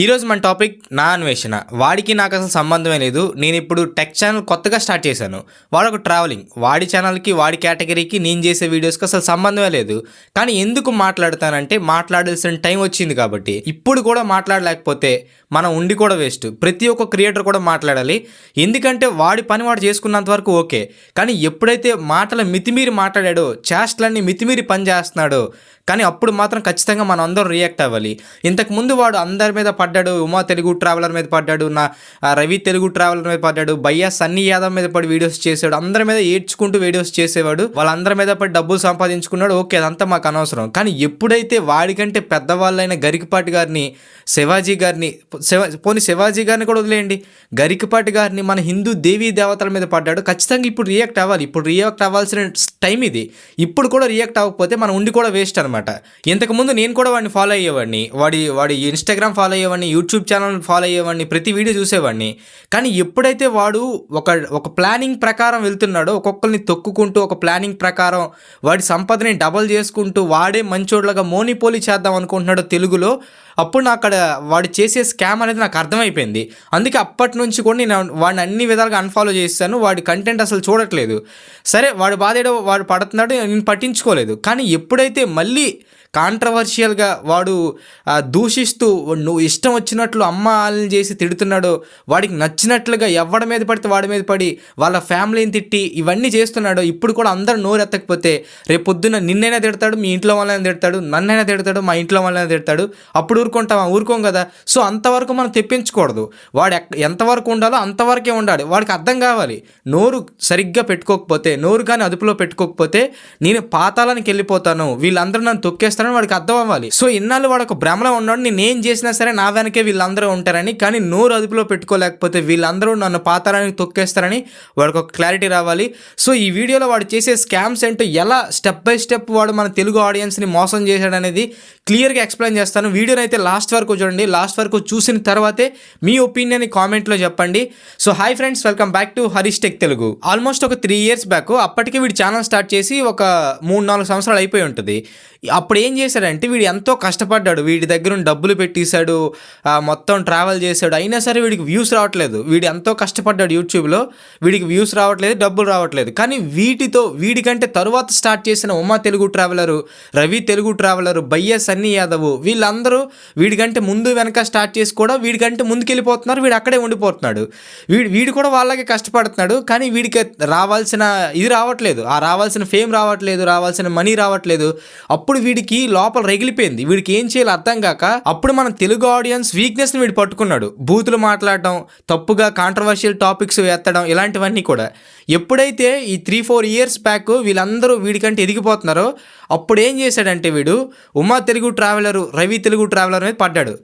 ఈరోజు మన టాపిక్ నా అన్వేషణ. వాడికి నాకు అసలు సంబంధమే లేదు. నేను ఇప్పుడు టెక్ ఛానల్ కొత్తగా స్టార్ట్ చేశాను. వాడు ఒక ట్రావెలింగ్. వాడి ఛానల్కి వాడి కేటగిరీకి నేను చేసే వీడియోస్కి అసలు సంబంధమే లేదు. కానీ ఎందుకు మాట్లాడతానంటే మాట్లాడాల్సిన టైం వచ్చింది కాబట్టి. ఇప్పుడు కూడా మాట్లాడలేకపోతే మనం ఉండి కూడా వేస్ట్. ప్రతి ఒక్క క్రియేటర్ కూడా మాట్లాడాలి. ఎందుకంటే వాడి పని వాడు చేసుకున్నంత వరకు ఓకే. కానీ ఎప్పుడైతే మాటల మితిమీరి మాట్లాడాడో చేష్టలన్నీ మితిమీరి పని చేస్తున్నాడో కానీ అప్పుడు మాత్రం ఖచ్చితంగా మనం అందరం రియాక్ట్ అవ్వాలి. ఇంతకుముందు వాడు అందరి మీద పడ్డాడు ఉమా తెలుగు ట్రావెలర్ మీద పడ్డాడు నా రవి తెలుగు ట్రావెలర్ మీద పడ్డాడు భయ్యా సన్నీ యాదవ్ మీద పడి వీడియోస్ చేసాడు అందరి మీద ఏడ్చుకుంటూ వీడియోస్ చేసేవాడు వాళ్ళందరి మీద పడి డబ్బులు సంపాదించుకున్నాడు ఓకే అదంతా మాకు అనవసరం. కానీ ఎప్పుడైతే వాడికంటే పెద్దవాళ్ళైన గరికపాటి గారిని శివాజీ గారిని శివ పోనీ శివాజీ గారిని కూడా వదిలేయండి. గరికపాటి గారిని మన హిందూ దేవీ దేవతల మీద పడ్డాడు ఖచ్చితంగా ఇప్పుడు రియాక్ట్ అవ్వాలి. ఇప్పుడు రియాక్ట్ అవ్వాల్సిన టైం ఇది. ఇప్పుడు కూడా రియాక్ట్ అవ్వకపోతే మనం ఉండి కూడా వేస్ట్ అనమాట ఇంతకుముందు నేను కూడా వాడిని ఫాలో అయ్యేవాడిని. వాడి వాడి ఇన్స్టాగ్రామ్ ఫాలో అయ్యేవాడిని యూట్యూబ్ ఛానల్ ఫాలో అయ్యేవాడిని ప్రతి వీడియో చూసేవాడిని. కానీ ఎప్పుడైతే వాడు ఒక ఒక ప్లానింగ్ ప్రకారం వెళ్తున్నాడో ఒక్కొక్కరిని తొక్కుకుంటూ ఒక ప్లానింగ్ ప్రకారం వాడి సంపదని డబల్ చేసుకుంటూ వాడే మంచోడ్లాగా మోనిపోలి చేద్దాం అనుకుంటున్నాడో తెలుగులో అప్పుడు నాకు అక్కడ వాడు చేసే స్కామ్ అనేది నాకు అర్థమైపోయింది. అందుకే అప్పటి నుంచి కూడా నేను వాడిని అన్ని విధాలుగా అన్ఫాలో చేస్తాను వాడి కంటెంట్ అసలు చూడట్లేదు. సరే వాడు బాధ వాడు పడుతున్నాడు నేను పట్టించుకోలేదు. కానీ ఎప్పుడైతే మళ్ళీ కాంట్రవర్షియల్గా వాడు దూషిస్తూ నువ్వు ఇష్టం వచ్చినట్లు అమ్మ వాళ్ళని చేసి తిడుతున్నాడో వాడికి నచ్చినట్లుగా ఎవడి మీద పడితే వాడి మీద పడి వాళ్ళ ఫ్యామిలీని తిట్టి ఇవన్నీ చేస్తున్నాడో ఇప్పుడు కూడా అందరూ నోరు ఎత్తకపోతే పొద్దున్న నిన్నైనా తిడతాడు మీ ఇంట్లో వాళ్ళైనా తిడతాడు నన్నైనా తిడతాడు మా ఇంట్లో వాళ్ళైనా తిడతాడు అప్పుడు ఊరుకుంటామా ఊరుకోం కదా. సో అంతవరకు మనం తెప్పించకూడదు. వాడు ఎంతవరకు ఉండాలో అంతవరకే ఉండాలి. వాడికి అర్థం కావాలి. నోరు సరిగ్గా పెట్టుకోకపోతే నోరు కానీ అదుపులో పెట్టుకోకపోతే నేను పాతాలానికి వెళ్ళిపోతాను వీళ్ళందరూ నన్ను తొక్కేస్తారని వాడికి అర్థం అవ్వాలి. సో ఇన్నాళ్ళు వాడు ఒక భ్రమలో ఉన్నాడు నేను ఏం చేసినా సరే నా వెనకే వీళ్ళందరూ ఉంటారని కానీ నోరు అదుపులో పెట్టుకోలేకపోతే వీళ్ళందరూ నన్ను పాతారానికి తొక్కేస్తారని వాడికి ఒక క్లారిటీ రావాలి. సో ఈ వీడియోలో వాడు చేసే స్కామ్స్ ఏంటో ఎలా స్టెప్ బై స్టెప్ వాడు మన తెలుగు ఆడియన్స్ని మోసం చేశాడనేది క్లియర్గా ఎక్స్ప్లెయిన్ చేస్తాను. వీడియోని అయితే లాస్ట్ వరకు చూడండి. లాస్ట్ వరకు చూసిన తర్వాతే మీ ఒపీనియన్ కామెంట్లో చెప్పండి. So hi friends welcome back to Harish tech Telugu. Almost ఒక త్రీ ఇయర్స్ బ్యాక్ అప్పటికి వీడి ఛానల్ స్టార్ట్ చేసి ఒక మూడు నాలుగు సంవత్సరాలు అయిపోయి ఉంటుంది. అప్పుడు ఏం ఏం చేశాడంటే వీడు ఎంతో కష్టపడ్డాడు. వీడి దగ్గర డబ్బులు పెట్టేశాడు మొత్తం ట్రావెల్ చేశాడు. అయినా సరే వీడికి వ్యూస్ రావట్లేదు. వీడు ఎంతో కష్టపడ్డాడు యూట్యూబ్లో. వీడికి వ్యూస్ రావట్లేదు డబ్బులు రావట్లేదు. కానీ వీటితో వీడికంటే తరువాత స్టార్ట్ చేసిన ఉమా తెలుగు ట్రావెలరు రవి తెలుగు ట్రావెలరు బయ్య సన్నీ యాదవ్ వీళ్ళందరూ వీడికంటే ముందు వెనక స్టార్ట్ చేసి కూడా వీడికంటే ముందుకెళ్ళిపోతున్నారు. వీడు అక్కడే ఉండిపోతున్నాడు. వీడు వీడు కూడా వాళ్ళకే కష్టపడుతున్నాడు. కానీ వీడికి రావాల్సిన ఇది రావట్లేదు. ఆ రావాల్సిన ఫేమ్ రావట్లేదు రావాల్సిన మనీ రావట్లేదు. అప్పుడు వీడికి లోపల రగిలిపోయింది. వీడికి ఏం చేయాలో అర్థం కాక అప్పుడు మన తెలుగు ఆడియన్స్ వీక్నెస్ని వీడు పట్టుకున్నాడు. బూతులు మాట్లాడటం తప్పుగా కాంట్రవర్షియల్ టాపిక్స్ ఎత్తడం ఇలాంటివన్నీ కూడా. ఎప్పుడైతే ఈ త్రీ ఫోర్ ఇయర్స్ బ్యాక్ వీళ్ళందరూ వీడికంటే ఎదిగిపోతున్నారో అప్పుడు ఏం చేశాడంటే వీడు ఉమా తెలుగు ట్రావెలర్ రవి తెలుగు ట్రావెలర్ మీద పడ్డాడు.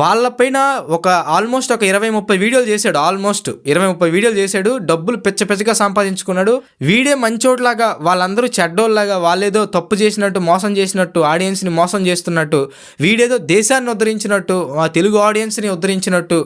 వాళ్ళపైన ఒక ఆల్మోస్ట్ ఒక ఇరవై ముప్పై వీడియోలు చేశాడు ఆల్మోస్ట్ ఇరవై ముప్పై వీడియోలు చేశాడు డబ్బులు పెచ్చ పెచ్చగా సంపాదించుకున్నాడు. వీడే మంచోట్లాగా వాళ్ళందరూ చెడ్డోళ్ళలాగా వాళ్ళేదో తప్పు చేసినట్టు మోసం చేసినట్టు ఆడియన్స్ని మోసం చేస్తున్నట్టు వీడేదో దేశాన్ని ఉద్ధరించినట్టు ఆ తెలుగు ఆడియన్స్ని ఉద్ధరించినట్టు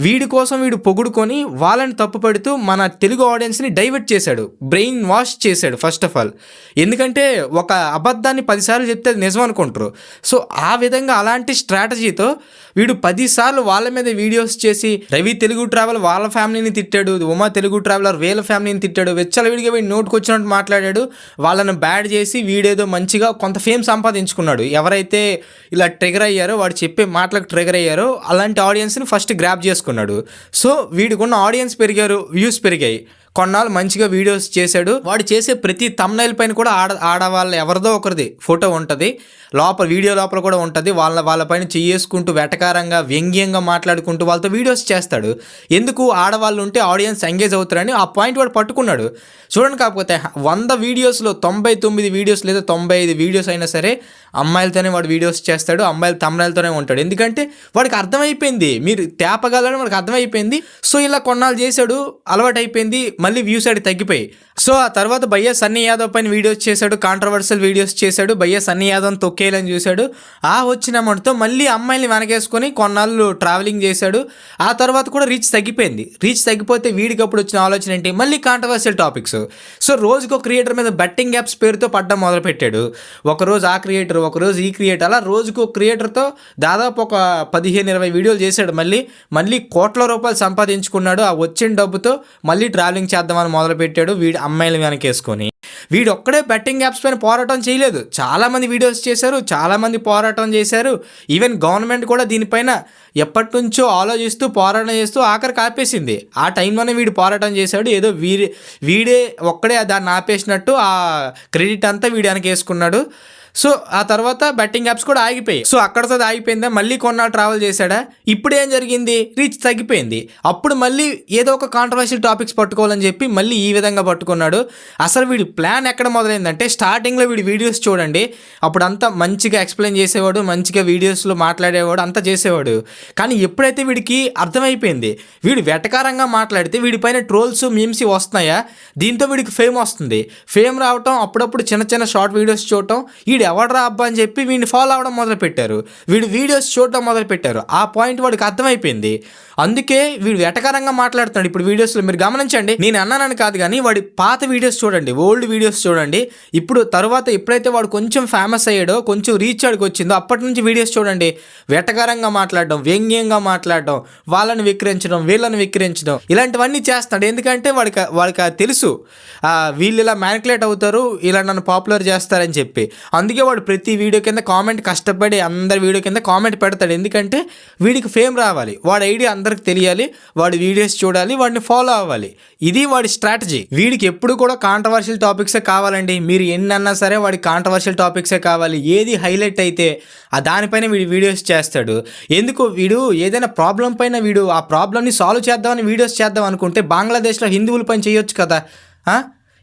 వీడి కోసం వీడు పొగుడుకొని వాళ్ళని తప్పు పెడుతూ మన తెలుగు ఆడియన్స్ని డైవర్ట్ చేశాడు బ్రెయిన్ వాష్ చేశాడు ఫస్ట్ ఆఫ్ ఆల్. ఎందుకంటే ఒక అబద్ధాన్ని పదిసార్లు చెప్తే అది నిజం అనుకుంటారు. సో ఆ విధంగా అలాంటి స్ట్రాటజీతో వీడు పదిసార్లు వాళ్ళ మీద వీడియోస్ చేసి రవి తెలుగు ట్రావెల్ వాళ్ళ ఫ్యామిలీని తిట్టాడు ఉమా తెలుగు ట్రావెలర్ వీళ్ళ ఫ్యామిలీని తిట్టాడు వెచ్చలవిడిగా వీడు నోటుకు వచ్చినట్టు మాట్లాడాడు వాళ్ళని బ్యాడ్ చేసి వీడేదో మంచిగా కొంత ఫేమ్ సంపాదించుకున్నాడు. ఎవరైతే ఇలా ట్రిగర్ అయ్యారో వాడు చెప్పే మాటలకు ట్రిగర్ అయ్యారో అలాంటి ఆడియన్స్ని ఫస్ట్ గ్రాప్ చేసుకున్నాడు. సో వీడికున్న ఆడియన్స్ పెరిగారు వ్యూస్ పెరిగాయి. కొన్నాళ్ళు మంచిగా వీడియోస్ చేశాడు. వాడు చేసే ప్రతి తమ్నైల్ పైన కూడా ఆడ ఆడవాళ్ళ ఎవరిదో ఒకరిది ఫోటో ఉంటుంది. లోపల వీడియో లోపల కూడా ఉంటుంది. వాళ్ళ వాళ్ళపైన చేసుకుంటూ వెటకారంగా వ్యంగ్యంగా మాట్లాడుకుంటూ వాళ్ళతో వీడియోస్ చేస్తాడు. ఎందుకు? ఆడవాళ్ళు ఉంటే ఆడియన్స్ ఎంగేజ్ అవుతారని ఆ పాయింట్ వాడు పట్టుకున్నాడు. చూడండి కాకపోతే వంద వీడియోస్లో తొంభై తొమ్మిది వీడియోస్ లేదా తొంభై ఐదు వీడియోస్ అయినా సరే అమ్మాయిలతోనే వాడు వీడియోస్ చేస్తాడు. అమ్మాయిలు తమ్ముళ్ళతోనే ఉంటాడు. ఎందుకంటే వాడికి అర్థమైపోయింది. మీరు తేపగలని వాడికి అర్థమైపోయింది. సో ఇలా కొన్నాళ్ళు చేశాడు. అలవాటు అయిపోయింది మళ్ళీ వ్యూస్ అడి తగ్గిపోయి. సో ఆ తర్వాత భయ్యా సన్నీ యాదవ్ పైన వీడియోస్ చేశాడు కాంట్రవర్షియల్ వీడియోస్ చేశాడు భయ్యా సన్నీ యాదవ్ తొక్కేయాలని చూశాడు. ఆ వచ్చిన అమౌంట్తో మళ్ళీ అమ్మాయిని వెనకేసుకొని కొన్నాళ్ళు ట్రావెలింగ్ చేశాడు. ఆ తర్వాత కూడా రీచ్ తగ్గిపోయింది. రీచ్ తగ్గిపోతే వీడికి అప్పుడు వచ్చిన ఆలోచన ఏంటి? మళ్ళీ కాంట్రవర్షియల్ టాపిక్స్ సో రోజుకో క్రియేటర్ మీద బెట్టింగ్ యాప్స్ పేరుతో పడ్డం మొదలుపెట్టాడు. ఒకరోజు ఆ క్రియేటర్ ఒకరోజు ఈ క్రియేటర్ అలా రోజుకో క్రియేటర్తో దాదాపు ఒక పదిహేను ఇరవై వీడియోలు చేశాడు మళ్ళీ. మళ్ళీ కోట్ల రూపాయలు సంపాదించుకున్నాడు. ఆ వచ్చిన డబ్బుతో మళ్ళీ ట్రావెలింగ్ చేద్దామని మొదలుపెట్టాడు వీడు అమ్మాయిలు వెనకేసుకొని. వీడు ఒక్కడే బెట్టింగ్ యాప్స్ పైన పోరాటం చేయలేదు. చాలామంది వీడియోస్ చేశారు చాలామంది పోరాటం చేశారు. ఈవెన్ గవర్నమెంట్ కూడా దీనిపైన ఎప్పటి నుంచో ఆలోచిస్తూ పోరాటం చేస్తూ ఆఖరికి ఆపేసింది. ఆ టైంలోనే వీడు పోరాటం చేశాడు. ఏదో వీడి వీడే ఒక్కడే దాన్ని ఆపేసినట్టు ఆ క్రెడిట్ అంతా వీడు వెనకేసుకున్నాడు. సో ఆ తర్వాత బెట్టింగ్ యాప్స్ కూడా ఆగిపోయాయి. సో అక్కడతో ఆగిపోయిందా? మళ్ళీ కొన్నాళ్ళు ట్రావెల్ చేశాడా? ఇప్పుడు ఏం జరిగింది? రీచ్ తగ్గిపోయింది. అప్పుడు మళ్ళీ ఏదో ఒక కాంట్రవర్షియల్ టాపిక్స్ పట్టుకోవాలని చెప్పి మళ్ళీ ఈ విధంగా పట్టుకున్నాడు. అసలు వీడి ప్లాన్ ఎక్కడ మొదలైందంటే స్టార్టింగ్లో వీడి వీడియోస్ చూడండి. అప్పుడు అంతా మంచిగా ఎక్స్ప్లెయిన్ చేసేవాడు మంచిగా వీడియోస్లో మాట్లాడేవాడు అంతా చేసేవాడు. కానీ ఎప్పుడైతే వీడికి అర్థమైపోయింది వీడు వెటకారంగా మాట్లాడితే వీడిపైన ట్రోల్స్ మీమ్స్ వస్తున్నాయా? దీంతో వీడికి ఫేమ్ వస్తుంది. ఫేమ్ రావటం అప్పుడప్పుడు చిన్న చిన్న షార్ట్ వీడియోస్ చూడటం వీడు ఎవడరా అబ్బా అని చెప్పి వీడిని ఫాలో అవ్వడం మొదలుపెట్టారు. వీడు వీడియోస్ చూడడం మొదలుపెట్టారు. ఆ పాయింట్ వాడికి అర్థమైపోయింది. అందుకే వీడు వెటకారంగా మాట్లాడుతున్నాడు. ఇప్పుడు వీడియోస్లో మీరు గమనించండి నేను అన్నానని కాదు కానీ వాడి పాత వీడియోస్ చూడండి ఓల్డ్ వీడియోస్ చూడండి. ఇప్పుడు తర్వాత ఎప్పుడైతే వాడు కొంచెం ఫేమస్ అయ్యాడో కొంచెం రీచ్ అడిగి వచ్చిందో అప్పటి నుంచి వీడియోస్ చూడండి. వెటకారంగా మాట్లాడడం వ్యంగ్యంగా మాట్లాడడం వాళ్ళని విక్రించడం వీళ్ళని విక్రించడం ఇలాంటివన్నీ చేస్తాడు. ఎందుకంటే వాడికి వాడికి అది తెలుసు వీళ్ళు ఇలా మ్యానికులేట్ అవుతారు ఇలా నన్ను పాపులర్ చేస్తారని చెప్పి. అందుకే వాడు ప్రతి వీడియో కింద కామెంట్ కష్టపడి అందరి వీడియో కింద కామెంట్ పెడతాడు. ఎందుకంటే వీడికి ఫేమ్ రావాలి. వాడి ఐడియా అందరికి తెలియాలి వాడి వీడియోస్ చూడాలి వాడిని ఫాలో అవ్వాలి. ఇది వాడి స్ట్రాటజీ వీడికి ఎప్పుడు కూడా కాంట్రవర్షియల్ టాపిక్సే కావాలండి. మీరు ఎన్ని అన్నా సరే వాడికి కాంట్రవర్షియల్ టాపిక్సే కావాలి. ఏది హైలైట్ అయితే ఆ దానిపైన వీడి వీడియోస్ చేస్తాడు. ఎందుకు? వీడు ఏదైనా ప్రాబ్లం పైన వీడు ఆ ప్రాబ్లమ్ని సాల్వ్ చేద్దామని వీడియోస్ చేద్దాం అనుకుంటే బంగ్లాదేశ్లో హిందువుల పైన చేయొచ్చు కదా?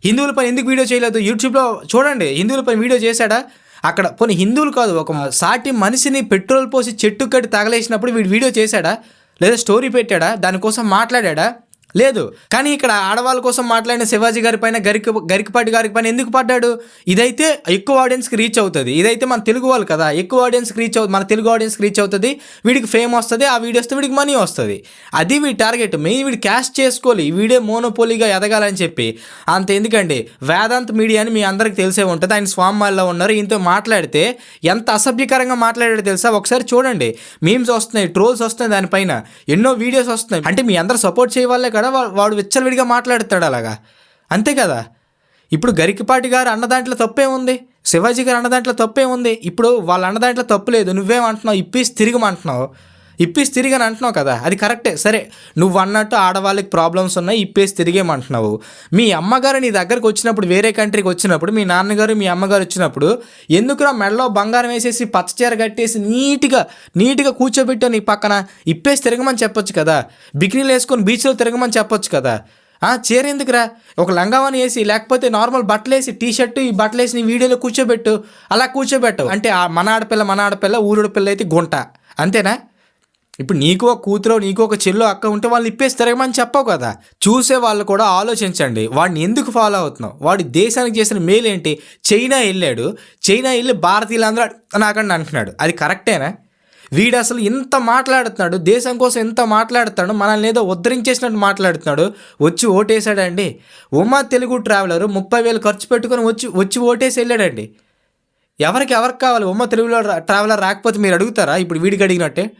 హిందువులపై హిందువుల ఎందుకు వీడియో చేయలేదు? యూట్యూబ్లో చూడండి హిందువులపైన వీడియో చేశాడా? అక్కడ కొన్ని హిందువులు కాదు ఒక సాటి మనిషిని పెట్రోల్ పోసి చెట్టు కట్టి తగలేసినప్పుడు వీడు వీడియో చేశాడా? లేదా స్టోరీ పెట్టాడా? దానికోసం మాట్లాడా లేదు. కానీ ఇక్కడ ఆడవాళ్ళ కోసం మాట్లాడిన శివాజీ గారి పైన గరికి గరికపాటి గారి పైన ఎందుకు పడ్డాడు ఇదైతే ఎక్కువ ఆడియన్స్కి రీచ్ అవుతుంది. ఇదైతే మన తెలుగు వాళ్ళు కదా ఎక్కువ ఆడియన్స్కి రీచ్ అవుతుంది. మన తెలుగు ఆడియన్స్కి రీచ్ అవుతుంది. వీడికి ఫేమ్ వస్తుంది ఆ వీడియోస్తో వీడికి మనీ వస్తుంది. అది వీడి టార్గెట్ మెయిన్ వీడు క్యాష్ చేసుకోవాలి. ఈ వీడియో మోనోపోలీగా ఎదగాలని చెప్పి. అంత ఎందుకండి? వేదాంత్ మీడియా అని మీ అందరికి తెలిసే ఉంటుంది. ఆయన స్వామిలో ఉన్నారు. ఈయనతో మాట్లాడితే ఎంత అసభ్యకరంగా మాట్లాడాడో తెలుసా? ఒకసారి చూడండి. మీమ్స్ వస్తున్నాయి ట్రోల్స్ వస్తున్నాయి దానిపైన. ఎన్నో వీడియోస్ వస్తున్నాయి. అంటే మీ అందరు సపోర్ట్ చేయవాళ్ళే కదా వాడు విచ్చలవిడిగా మాట్లాడుతాడు అలాగా? అంతే కదా? ఇప్పుడు గరికిపాటి గారు అన్న దాంట్లో తప్పే ఉంది శివాజీ గారు అన్న దాంట్లో తప్పే ఉంది ఇప్పుడు వాళ్ళ అన్న దాంట్లో తప్పు లేదు. నువ్వేమంటున్నావు? ఇప్పేసి తిరిగమంటున్నావు ఇప్పేసి అని అంటున్నావు కదా? అది కరెక్టే. సరే నువ్వు అన్నట్టు ఆడవాళ్ళకి ప్రాబ్లమ్స్ ఉన్నాయి ఇప్పేసి తిరిగేమంటున్నావు మీ అమ్మగారు నీ దగ్గరకు వచ్చినప్పుడు వేరే కంట్రీకి వచ్చినప్పుడు మీ నాన్నగారు మీ అమ్మగారు వచ్చినప్పుడు ఎందుకురా మెడలో బంగారం వేసేసి పచ్చచీర కట్టేసి నీట్గా నీట్గా కూర్చోబెట్టావు నీ పక్కన? ఇప్పేసి తిరగమని చెప్పొచ్చు కదా? బికినీలు వేసుకొని బీచ్లో తిరగమని చెప్పొచ్చు కదా? చీర ఎందుకురా? ఒక లంగావని వేసి లేకపోతే నార్మల్ బట్టలు వేసి టీ షర్ట్ ఈ బట్టలు వేసి నీ వీడియోలో కూర్చోబెట్టు. అలా కూర్చోబెట్టవు. అంటే ఆ మన ఆడపిల్ల మన ఆడపిల్ల ఊరుడు పిల్ల అయితే గుంట. అంతేనా? ఇప్పుడు నీకు ఒక కూతురు నీకు ఒక చెల్లో అక్క ఉంటే వాళ్ళు ఇప్పేసి తిరగమని చెప్పవు కదా. చూసే వాళ్ళు కూడా ఆలోచించండి. వాడిని ఎందుకు ఫాలో అవుతున్నావు? వాడి దేశానికి చేసిన మేలు ఏంటి? చైనా వెళ్ళాడు. చైనా వెళ్ళి భారతీయులందరూ నాకండి అంటున్నాడు. అది కరెక్టేనా? వీడు అసలు ఇంత మాట్లాడుతున్నాడు దేశం కోసం ఎంత మాట్లాడుతున్నాడు మనల్ని ఏదో ఉద్ధరించేసినట్టు మాట్లాడుతున్నాడు. వచ్చి ఓటేసాడండి ఉమా తెలుగు ట్రావెలర్ ముప్పై వేలు ఖర్చు పెట్టుకొని వచ్చి వచ్చి ఓటేసి వెళ్ళాడండి. ఎవరికి ఎవరికి కావాలి? ఉమ్మ తెలుగులో రా- ట్రావెలర్ రాకపోతే మీరు అడుగుతారా? ఇప్పుడు వీడికి అడిగినట్టే.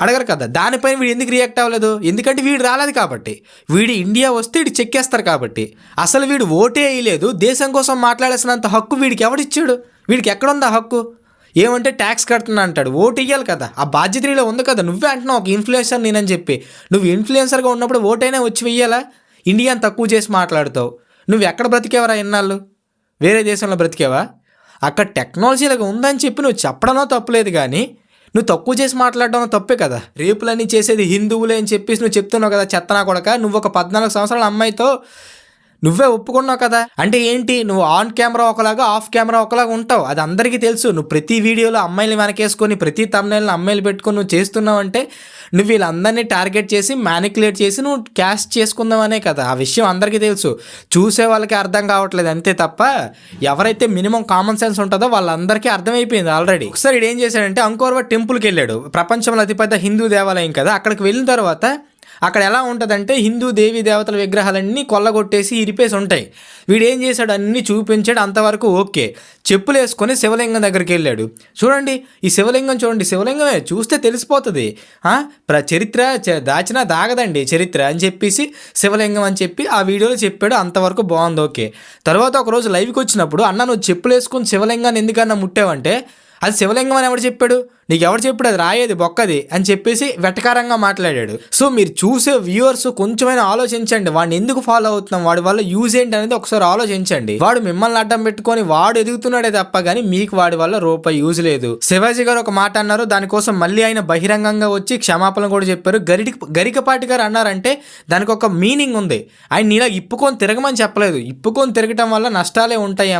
అడగరు కదా దానిపైన వీడు ఎందుకు రియాక్ట్ అవ్వలేదు? ఎందుకంటే వీడు రాలేదు కాబట్టి. వీడు ఇండియా వస్తే వీడు చెక్కేస్తారు కాబట్టి. అసలు వీడు ఓటే వేయలేదు దేశం కోసం మాట్లాడాల్సినంత హక్కు వీడికి ఎవడిచ్చాడు? వీడికి ఎక్కడుంది ఆ హక్కు? ఏమంటే ట్యాక్స్ కడుతున్నా అంటాడు ఓటు ఇవ్వాలి కదా. ఆ బాధ్యత నీలో ఉంది కదా నువ్వే అంటున్నావు ఒక ఇన్ఫ్లుయెన్సర్ నేనని చెప్పి. నువ్వు ఇన్ఫ్లుయెన్సర్గా ఉన్నప్పుడు ఓటైనా వచ్చి వెయ్యాలా? ఇండియాని తక్కువ చేసి మాట్లాడుతావు. నువ్వు ఎక్కడ బ్రతికేవరా ఇన్నాళ్ళు? వేరే దేశంలో బ్రతికేవా? అక్కడ టెక్నాలజీ ఇలాగ ఉందని చెప్పి నువ్వు చెప్పడనో తప్పులేదు కానీ నువ్వు తక్కువ చేసి మాట్లాడడం తప్పే కదా. రేపులన్నీ చేసేది హిందువులే అని చెప్పేసి నువ్వు చెప్తున్నావు కదా చెత్తనా కొడక. నువ్వు ఒక పద్నాలుగు సంవత్సరాల అమ్మాయితో నువ్వే ఒప్పుకున్నావు కదా. అంటే ఏంటి? నువ్వు ఆన్ కెమెరా ఒకలాగా ఆఫ్ కెమెరా ఒకలాగా ఉంటావు. అది అందరికీ తెలుసు. నువ్వు ప్రతి వీడియోలో అమ్మాయిలు వెనకేసుకొని ప్రతి తమ్నైల్ని అమ్మాయిలు పెట్టుకొని నువ్వు చేస్తున్నావు అంటే నువ్వు వీళ్ళందరినీ టార్గెట్ చేసి మ్యానికులేట్ చేసి నువ్వు క్యాష్ చేసుకుందామనే కదా. ఆ విషయం అందరికీ తెలుసు. చూసే వాళ్ళకి అర్థం కావట్లేదు అంతే తప్ప ఎవరైతే మినిమం కామన్ సెన్స్ ఉంటుందో వాళ్ళందరికీ అర్థమైపోయింది ఆల్రెడీ. ఒకసారి ఏం చేశాడంటే అంకోర్వా టెంపుల్కి వెళ్ళాడు. ప్రపంచంలో అతిపెద్ద హిందూ దేవాలయం కదా. అక్కడికి వెళ్ళిన తర్వాత అక్కడ ఎలా ఉంటుందంటే హిందూ దేవీ దేవతల విగ్రహాలన్నీ కొల్లగొట్టేసి ఇరిపేసి ఉంటాయి. వీడు ఏం చేశాడు? అన్నీ చూపించాడు. అంతవరకు ఓకే. చెప్పులు వేసుకొని శివలింగం దగ్గరికి వెళ్ళాడు. చూడండి ఈ శివలింగం చూడండి. శివలింగమే చూస్తే తెలిసిపోతుంది. ప్ర చరిత్ర దాచిన దాచినా దాగదండి చరిత్ర అని చెప్పేసి శివలింగం అని చెప్పి ఆ వీడియోలో చెప్పాడు. అంతవరకు బాగుంది. ఓకే. తర్వాత ఒకరోజు లైవ్కి వచ్చినప్పుడు అన్న నువ్వు చెప్పులు వేసుకొని శివలింగాన్ని ఎందుకన్నా ముట్టావంటే? అది శివలింగం అని ఎవడు చెప్పాడు? నీకు ఎవరు చెప్పాడు అది రాయేది బొక్కది అని చెప్పేసి వెటకారంగా మాట్లాడాడు. సో మీరు చూసే వ్యూవర్స్ కొంచెమైనా ఆలోచించండి. వాడిని ఎందుకు ఫాలో అవుతున్నాం? వాడి వల్ల యూజ్ ఏంటి అనేది ఒకసారి ఆలోచించండి. వాడు మిమ్మల్ని అడ్డం పెట్టుకొని వాడు ఎదుగుతున్నాడే తప్ప కానీ మీకు వాడి వల్ల రూపాయి యూజ్ లేదు. శివాజీ గారు ఒక మాట అన్నారు. దానికోసం మళ్ళీ ఆయన బహిరంగంగా వచ్చి క్షమాపణ కూడా చెప్పారు. గరిటి గరికపాటి గారు అన్నారంటే దానికి ఒక మీనింగ్ ఉంది. ఆయన ఇలా ఇప్పుకొని తిరగమని చెప్పలేదు. ఇప్పుకొని తిరగటం వల్ల నష్టాలే ఉంటాయి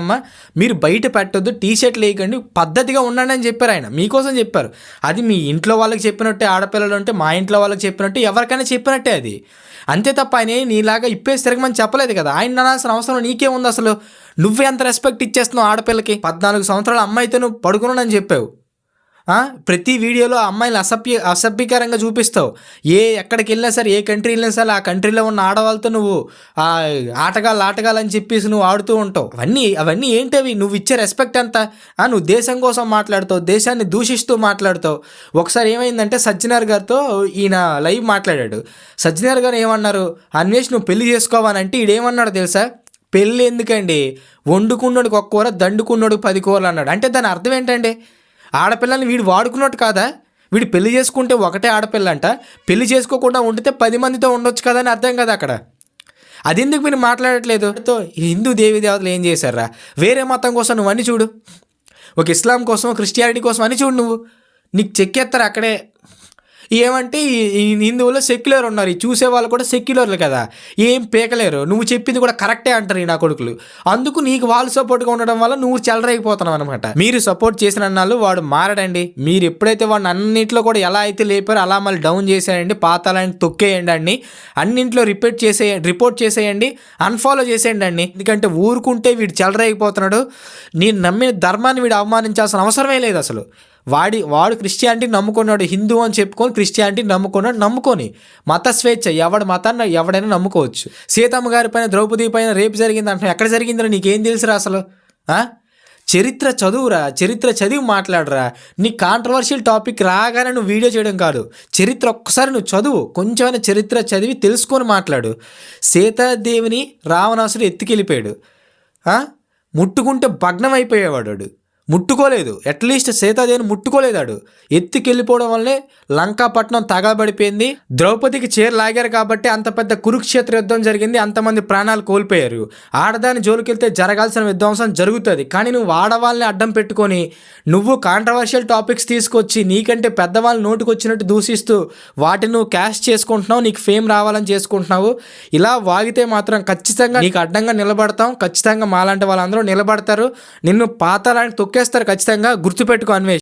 మీరు బయట పెట్టొద్దు టీ షర్ట్ లేకండి పద్ధతిగా ఉండండి అని చెప్పారు ఆయన. మీకోసం చెప్పారు. అది మీ ఇంట్లో వాళ్ళకి చెప్పినట్టే ఆడపిల్లలు ఉంటే మా ఇంట్లో వాళ్ళకి చెప్పినట్టు ఎవరికైనా చెప్పినట్టే అది. అంతే తప్ప ఆయన నీలాగా ఇప్పేసి తిరగమని చెప్పలేదు కదా. ఆయన అనాల్సిన అవసరం నీకే ఉంది అసలు? నువ్వే ఎంత రెస్పెక్ట్ ఇచ్చేస్తున్నావు ఆడపిల్లకి. పద్నాలుగు సంవత్సరాల అమ్మాయితో నువ్వు పడుకున్నానని చెప్పావు. ప్రతి వీడియోలో ఆ అమ్మాయిని అసభ్య అసభ్యకరంగా చూపిస్తావు. ఏ ఎక్కడికి వెళ్ళినా సరే ఏ కంట్రీ వెళ్ళినా సరే ఆ కంట్రీలో ఉన్న ఆడవాళ్ళతో నువ్వు ఆటగాళ్ళు ఆటగాళ్ళు అని చెప్పేసి నువ్వు ఆడుతూ ఉంటావు. అవన్నీ అవన్నీ ఏంటవి? నువ్వు ఇచ్చే రెస్పెక్ట్ ఎంత? నువ్వు దేశం కోసం మాట్లాడుతావు దేశాన్ని దూషిస్తూ మాట్లాడుతావు. ఒకసారి ఏమైందంటే సజ్జనార్ గారితో ఈయన లైవ్ మాట్లాడాడు. సజ్జనార్ గారు ఏమన్నారు? అన్వేష్ నువ్వు పెళ్ళి చేసుకోవాలంటే ఈడేమన్నాడు తెలుసా? పెళ్ళి ఎందుకండి? వండుకున్నోడికి ఒక్క కూర దండుకున్నోడికి పది కూరలు అన్నాడు. అంటే దాని అర్థం ఏంటండి? ఆడపిల్లల్ని వీడు వాడుకున్నట్టు కాదా? వీడు పెళ్ళి చేసుకుంటే ఒకటే ఆడపిల్ల అంట పెళ్ళి చేసుకోకుండా ఉండితే పది మందితో ఉండొచ్చు కదా అని అర్థం కదా అక్కడ. అది ఎందుకు మీరు మాట్లాడట్లేదు? తో హిందూ దేవి దేవతలు ఏం చేశారా? వేరే మతం కోసం నువ్వు అన్ని చూడు. ఒక ఇస్లాం కోసం క్రిస్టియానిటీ కోసం అని చూడు నువ్వు. నీకు చెక్కేస్తారు అక్కడే. ఏమంటే హిందువులు హిందువుల్లో సెక్యులర్ ఉన్నారు. చూసే వాళ్ళు కూడా సెక్యులర్లు కదా. ఏం పీకలేరు. నువ్వు చెప్పింది కూడా కరెక్టే అంటారు ఈ నా కొడుకులు. అందుకు నీకు వాళ్ళు సపోర్ట్గా ఉండడం వల్ల నువ్వు చెలరైపోతున్నావు అనమాట మీరు సపోర్ట్ చేసిన అన్నాళ్ళు వాడు మారడండి. మీరు ఎప్పుడైతే వాడిని అన్నింటిలో కూడా ఎలా అయితే లేపారో అలా మళ్ళీ డౌన్ చేసేయండి. పాతాలని తొక్కేయండి అండి అన్నింట్లో రిపీట్ చేసేయండి రిపోర్ట్ చేసేయండి. అన్ఫాలో చేసేయండి అండి ఎందుకంటే ఊరుకుంటే వీడు చెలరైపోతున్నాడు నేను నమ్మిన ధర్మాన్ని వీడు అవమానించాల్సిన అవసరమే లేదు అసలు. వాడి వాడు క్రిస్టియానిటీ నమ్ముకున్నాడు హిందూ అని చెప్పుకొని క్రిస్టియానిటీ నమ్ముకున్నాడు నమ్ముకొని మత స్వేచ్ఛ ఎవడి మతాన్ని ఎవడైనా నమ్ముకోవచ్చు. సీతమ్మ గారి పైన ద్రౌపది పైన రేపు జరిగింది అంటే ఎక్కడ జరిగిందో నీకేం తెలుసురా అసలు? చరిత్ర చదువురా చరిత్ర చదివి మాట్లాడరా. నీ కాంట్రవర్షియల్ టాపిక్ రాగానే నువ్వు వీడియో చేయడం కాదు. చరిత్ర ఒక్కసారి నువ్వు చదువు. కొంచెమైనా చరిత్ర చదివి తెలుసుకొని మాట్లాడు. సీతాదేవిని రావణాసుడు ఎత్తుకెళ్ళిపోయాడు. ముట్టుకుంటే భగ్నం అయిపోయేవాడు వాడు. ముట్టుకోలేదు. అట్లీస్ట్ సీతాదేవిని ముట్టుకోలేదాడు ఎత్తుకెళ్ళిపోవడం వల్లే లంకాపట్నం తగలబడిపోయింది ద్రౌపదికి చీర లాగారు కాబట్టి అంత పెద్ద కురుక్షేత్ర యుద్ధం జరిగింది. అంతమంది ప్రాణాలు కోల్పోయారు. ఆడదాని జోలికెళ్తే జరగాల్సిన విధ్వంసం జరుగుతుంది. కానీ నువ్వు ఆడవాళ్ళని అడ్డం పెట్టుకొని నువ్వు కాంట్రవర్షియల్ టాపిక్స్ తీసుకొచ్చి నీకంటే పెద్దవాళ్ళు నోటికి వచ్చినట్టు దూషిస్తూ వాటిని నువ్వు క్యాష్ చేసుకుంటున్నావు. నీకు ఫేమ్ రావాలని చేసుకుంటున్నావు. ఇలా వాగితే మాత్రం ఖచ్చితంగా నీకు అడ్డంగా నిలబడతాం. ఖచ్చితంగా మాలాంటి వాళ్ళందరూ నిలబడతారు. నిన్ను పాతాలని తొక్కేస్తారు ఖచ్చితంగా. గుర్తుపెట్టుకో అన్వేష్.